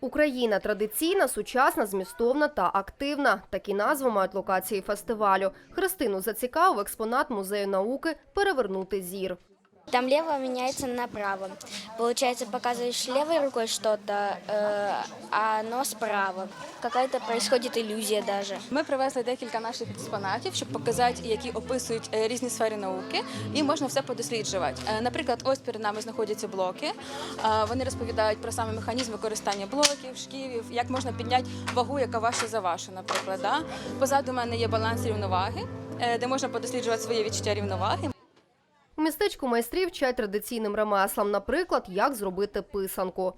Україна традиційна, сучасна, змістовна та активна. Такі назви мають локації фестивалю. Христину зацікавив експонат музею науки перевернути зір. Там лево меняется на право. Получается, показываешь левой рукой что-то, э, а оно справа. Какая-то происходит иллюзия даже. Ми привезли декілька наших експонатів, щоб показати, які описують е, різні сфери науки, і можна все подосліджувати. Е, Наприклад, ось перед нами знаходяться блоки. Е, Вони розповідають про саме механізм використання блоків, шківів, як можна підняти вагу, яка важча за вашу, наприклад. Да? Позаду мене є баланс рівноваги, де можна подосліджувати своє відчуття рівноваги. Містечку майстрів вчать традиційним ремеслам, наприклад, як зробити писанку.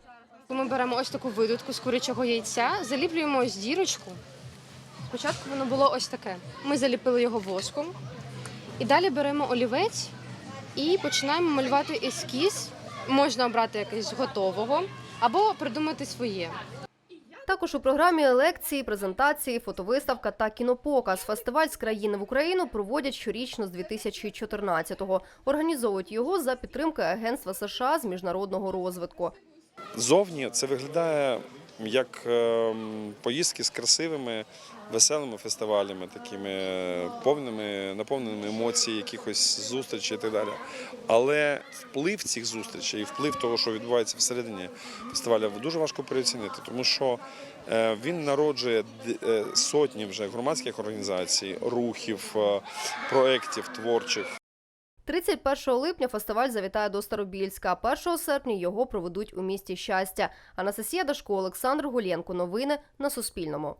Ми беремо ось таку видутку з курячого яйця, заліплюємо ось дірочку. Спочатку воно було ось таке. Ми заліпили його воском. І далі беремо олівець і починаємо малювати ескіз. Можна обрати якийсь готового або придумати своє. Також у програмі лекції, презентації, фотовиставка та кінопоказ. Фестиваль з країни в Україну проводять щорічно з 2014-го. Організовують його за підтримки Агентства США з міжнародного розвитку. Зовні це виглядає як ем, поїздки з красивими, веселими фестивалями, такими повними, наповненими емоцій, якихось зустрічей і так далі. Але вплив цих зустрічей і вплив того, що відбувається всередині фестивалю, дуже важко переоцінити, тому що е, він народжує е, сотні вже громадських організацій, рухів, е, проєктів творчих. 31 липня фестиваль завітає до Старобільська, а 1 серпня його проведуть у місті Щастя. Анастасія Дашко, Олександр Гулєнко. Новини на Суспільному.